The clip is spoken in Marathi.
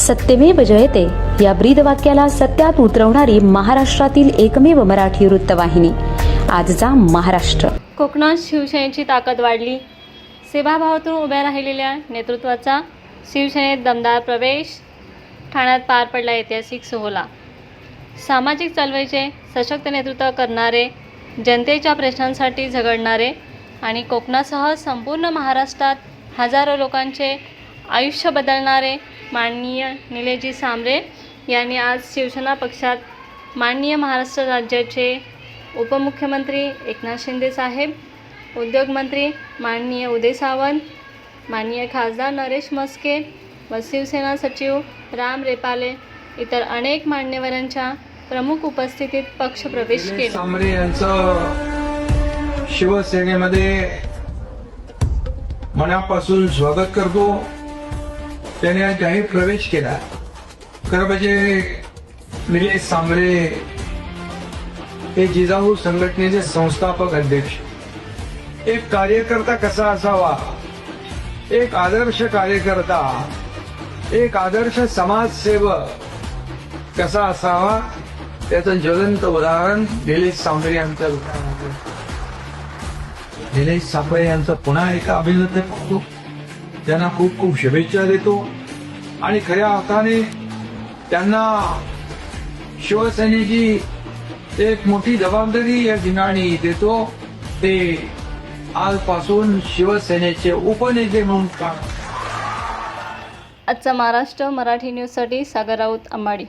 सत्यमेव जयते. या ब्रीद वाक्याला सत्यात उतरवणारी महाराष्ट्रातील एकमेव मराठी वृत्तवाहिनी. आजचा महाराष्ट्र. कोकणात शिवसेनेची ताकद वाढली. सेवाभावातून उभ्या राहिलेल्या नेतृत्वाचा शिवसेनेत दमदार प्रवेश ठाण्यात पार पडला ऐतिहासिक सोहळा. सामाजिक चळवळीचे सशक्त नेतृत्व करणारे जनतेच्या प्रश्नांसाठी झगडणारे आणि कोकणासह संपूर्ण महाराष्ट्रात हजारो लोकांचे आयुष्य बदलणारे माननीय निलेजी सांबरे यांनी आज शिवसेना पक्षात माननीय महाराष्ट्र राज्याचे उपमुख्यमंत्री एकनाथ शिंदे साहेब उद्योगमंत्री माननीय उदय सावंत माननीय खासदार नरेश मस्के व शिवसेना सचिव राम रेपाले इतर अनेक मान्यवरांच्या प्रमुख उपस्थितीत पक्षप्रवेश निलेश केला. सांबरे यांचं शिवसेनेमध्ये मनापासून स्वागत करतो. त्याने आज जाहीर प्रवेश केला. खरं म्हणजे निलेश सांबरे हे जिजाऊ संघटनेचे संस्थापक अध्यक्ष. एक कार्यकर्ता कसा असावा? एक आदर्श कार्यकर्ता एक आदर्श समाजसेवक कसा असावा? त्याचं ज्वलंत उदाहरण निलेश सांबरे यांचं उदाहरण. निलेश सांबरे यांचं पुन्हा एका अभिनंदन करतो. त्यांना खूप खूप शुभेच्छा देतो. आणि खऱ्या अर्थाने त्यांना शिवसेनेची एक मोठी जबाबदारी या ठिकाणी देतो. ते आजपासून शिवसेनेचे उपनेते म्हणून काम आजचा महाराष्ट्र मराठी न्यूजसाठी सागर राऊत अंबाडी.